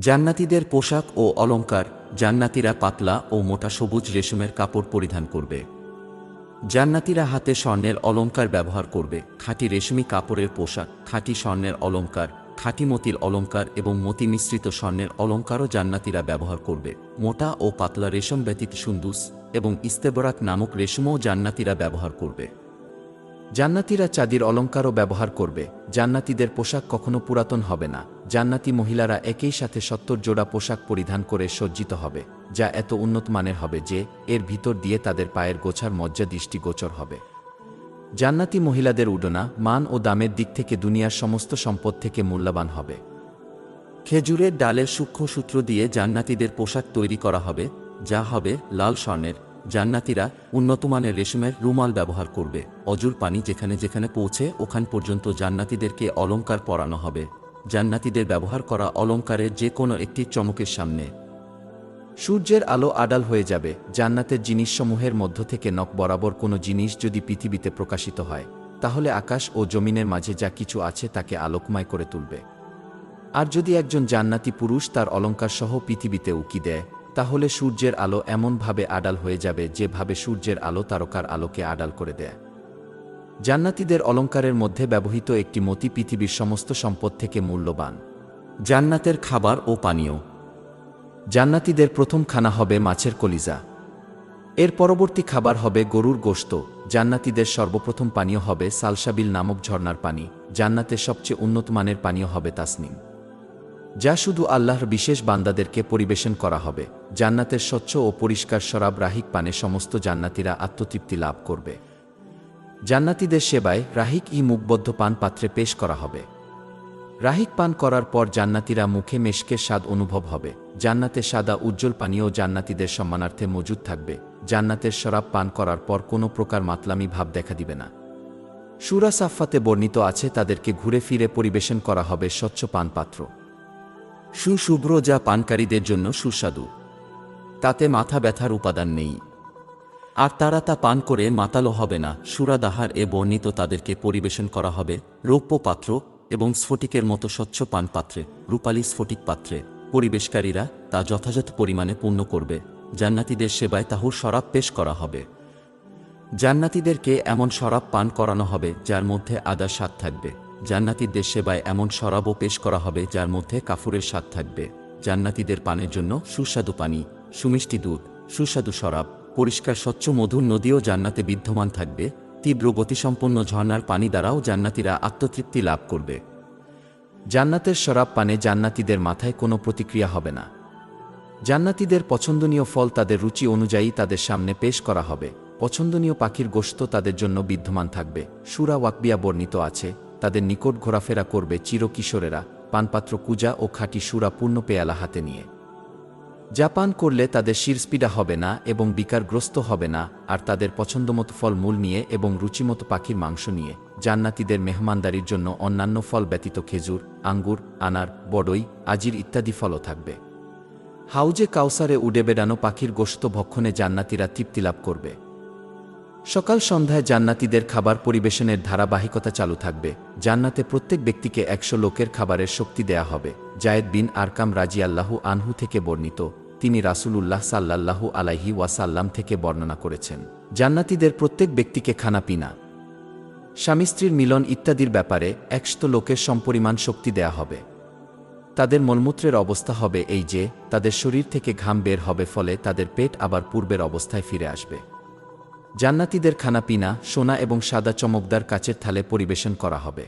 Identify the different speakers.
Speaker 1: জান্নাতীদের পোশাক ও অলংকার জান্নাতীরা পাতলা ও মোটা সবুজ রেশমের কাপড় পরিধান করবে। জান্নাতীরা হাতে স্বর্ণের অলঙ্কার ব্যবহার করবে। খাঁটি রেশমি কাপড়ের পোশাক, খাঁটি স্বর্ণের অলঙ্কার খাঁটি মতির অলঙ্কার এবং মতি মিশ্রিত স্বর্ণের অলংকারও জান্নাতীরা ব্যবহার করবে। মোটা ও পাতলা রেশম ব্যতীত সুন্দুস এবং ইস্তেবরাক নামক রেশমও জান্নাতীরা ব্যবহার করবে। জান্নাতীরা চাঁদির অলংকারও ব্যবহার করবে, জান্নাতীদের পোশাক কখনো পুরাতন হবে না, জান্নাতি মহিলারা একই সাথে সত্তর জোড়া পোশাক পরিধান করে সজ্জিত হবে, যা এত উন্নত মানের হবে যে, এর ভিতর দিয়ে তাদের পায়ের গোছার মজ্জা দৃষ্টিগোচর হবে। জান্নাতি মহিলাদের উডনা, মান ও দামের দিক থেকে দুনিয়ার সমস্ত সম্পদ থেকে মূল্যবান হবে। খেজুরের ডালের সূক্ষ্ম সূত্র দিয়ে জান্নাতীদের পোশাক তৈরি করা হবে, যা হবে লাল স্বর্ণের। জান্নাতীরা উন্নতমানের রেশমের রুমাল ব্যবহার করবে। অজুর পানি যেখানে যেখানে পৌঁছে, ওখান পর্যন্ত জান্নাতীদেরকে অলংকার পরানো হবে। জান্নাতীদের ব্যবহার করা অলংকারের যে কোনো একটি চমকের সামনে। সূর্যের আলো আডাল হয়ে যাবে। জান্নাতের জিনিসসমূহের মধ্য থেকে নখ বরাবর কোনো জিনিস যদি পৃথিবীতে প্রকাশিত হয়, তাহলে আকাশ ও জমিনের মাঝে যা কিছু আছে তাকে আলোকময় করে তুলবে। আর যদি একজন জান্নাতি পুরুষ তার অলঙ্কার সহ পৃথিবীতে উকি দেয় তাহলে সূর্যের আলো এমনভাবে আডাল হয়ে যাবে যেভাবে সূর্যের আলো তারকার আলোকে আডাল করে দেয়। জান্নাতীদের অলঙ্কারের মধ্যে ব্যবহৃত একটি মতি পৃথিবীর সমস্ত সম্পদ থেকে মূল্যবান। জান্নাতের খাবার ও পানীয়। জান্নাতীদের প্রথম খানা হবে মাছের কলিজা। এর পরবর্তী খাবার হবে গরুর গোশত। জান্নাতীদের সর্বপ্রথম পানীয় হবে সালসাবিল নামক ঝর্ণার পানি। জান্নাতের সবচেয়ে উন্নত মানের পানীয় হবে তাসনিম। যা শুধু আল্লাহর বিশেষ বান্দাদেরকে পরিবেশন করা হবে, জান্নাতের স্বচ্ছ ও পরিষ্কার শরাব রাহিক পানে সমস্ত জান্নাতীরা আত্মতৃপ্তি লাভ করবে। জান্নাতীদের সেবায় রাহিক ই মুখবদ্ধ পান পাত্রে পেশ করা হবে। রাহিক পান করার পর জান্নাতীরা মুখে মেশকের স্বাদ অনুভব হবে। জান্নাতে সাদা উজ্জ্বল পানীয় জান্নাতীদের সম্মানার্থে মজুদ থাকবে। জান্নাতের শরাব পান করার পর কোনো প্রকার মাতলামি ভাব দেখা দিবে না। সুরা সাফাতে বর্ণিত আছে তাদেরকে ঘুরে ফিরে পরিবেশন করা হবে স্বচ্ছ পানপাত্র। সুশুভ্র যা পানকারীদের জন্য সুস্বাদু। তাতে মাথা ব্যথার উপাদান নেই। আর তারা তা পান করে মাতালো হবে না। সুরাদাহার এ বর্ণিত তাদেরকে পরিবেশন করা হবে রৌপ্য পাত্র এবং স্ফটিকের মতো স্বচ্ছ পান পাত্রে রূপালী স্ফটিক পাত্রে। পরিবেশকারীরা তা যথাযথ পরিমাণে পূর্ণ করবে। জান্নাতীদের সেবায় তাহুর শরাব পেশ করা হবে। জান্নাতীদেরকে এমন শরাব পান করানো হবে যার মধ্যে আদার স্বাদ থাকবে। জান্নাতীদের সেবায় এমন শরাবও পেশ করা হবে যার মধ্যে কাফুরের স্বাদ থাকবে। জান্নাতীদের পানের জন্য সুস্বাদু পানি, সুমিষ্টি দুধ, সুস্বাদু শরাব, পরিষ্কার স্বচ্ছ মধুর নদীও জান্নাতে বিদ্যমান থাকবে। তীব্র গতিসম্পন্ন ঝর্নার পানি দ্বারাও জান্নাতীরা আত্মতৃপ্তি লাভ করবে। জান্নাতের শরাব পানে জান্নাতীদের মাথায় কোনো প্রতিক্রিয়া হবে না। জান্নাতীদের পছন্দনীয় ফল তাদের রুচি অনুযায়ী তাদের সামনে পেশ করা হবে। পছন্দনীয় পাখির গোশত তাদের জন্য বিদ্যমান থাকবে। সুরা ওয়াকবিয়া বর্ণিত আছে তাদের নিকট ঘোরাফেরা করবে চিরকিশোরেরা, পানপাত্র কুজা ও খাঁটি সুরা পূর্ণ পেয়ালা হাতে নিয়ে। জাপান করলে তাদের শিরস্পিডা হবে না এবং বিকারগ্রস্ত হবে না, আর তাদের পছন্দমতো ফল মূল নিয়ে এবং রুচিমতো পাখির মাংস নিয়ে, জান্নাতিদের মেহমানদারির জন্য অন্যান্য ফল ব্যতীত খেজুর, আঙ্গুর, আনার, বড়ই, আজির ইত্যাদি ফলও থাকবে। হাউজে কাউসারে উডে বেড়ানো পাখির গোশত ভক্ষণে জান্নাতীরা তৃপ্তি লাভ করবে। সকাল সন্ধ্যায় জান্নাতীদের খাবার পরিবেশনের ধারাবাহিকতা চালু থাকবে। জান্নাতে প্রত্যেক ব্যক্তিকে একশো লোকের খাবারের শক্তি দেয়া হবে। জায়েদ বিন আরকাম রাজিয়াল্লাহু আনহু থেকে বর্ণিত। তিনি রাসূলুল্লাহ সাল্লাল্লাহু আলাইহি ওয়াসাল্লাম থেকে বর্ণনা করেছেন। জান্নাতীদের প্রত্যেক ব্যক্তিকে খানা পিনা, স্বামী স্ত্রীর মিলন ইত্যাদির ব্যাপারে একশত লোকের সমপরিমাণ শক্তি দেয়া হবে। তাদের মলমূত্রের অবস্থা হবে এই যে, তাদের শরীর থেকে ঘাম বের হবে ফলে তাদের পেট আবার পূর্বের অবস্থায় ফিরে আসবে। জান্নাতীদের খানাপিনা সোনা এবং সাদা চমকদার কাচের থালে পরিবেশন করা হবে।